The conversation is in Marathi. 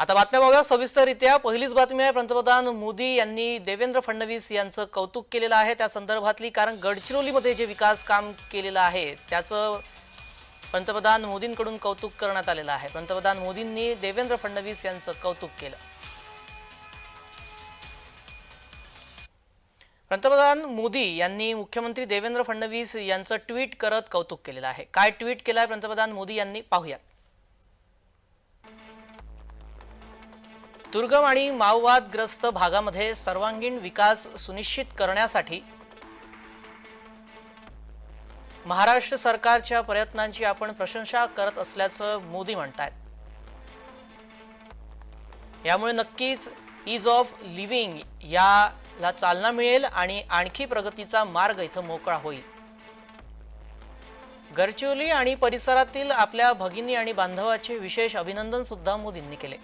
आता बातम्या पाहूया सविस्तररित्या पहिलीच बातमी आहे. पंतप्रधान मोदी यांनी देवेंद्र फडणवीस यांचं कौतुक केलेलं आहे. त्या संदर्भातली कारण गडचिरोलीमध्ये जे विकास काम केलेलं आहे त्याचं पंतप्रधान मोदींकडून कौतुक करण्यात आलेलं आहे. पंतप्रधान मोदींनी देवेंद्र फडणवीस यांचं कौतुक केलं. पंतप्रधान मोदी यांनी मुख्यमंत्री देवेंद्र फडणवीस यांचं ट्विट करत कौतुक केलेलं आहे. काय ट्विट केलं आहे पंतप्रधान मोदी यांनी? पाहूयात. दुर्गम आणि माओवादग्रस्त भागामध्ये सर्वांगीण विकास सुनिश्चित करण्यासाठी महाराष्ट्र सरकारच्या प्रयत्नांची आपण प्रशंसा करत असल्याचं मोदी म्हणतायत. यामुळे नक्कीच इज ऑफ लिव्हिंग याला चालना मिळेल आणि आणखी प्रगतीचा मार्ग इथं मोकळा होईल. गडचिरोली आणि परिसरातील आपल्या भगिनी आणि बांधवाचे विशेष अभिनंदन सुद्धा मोदींनी केले.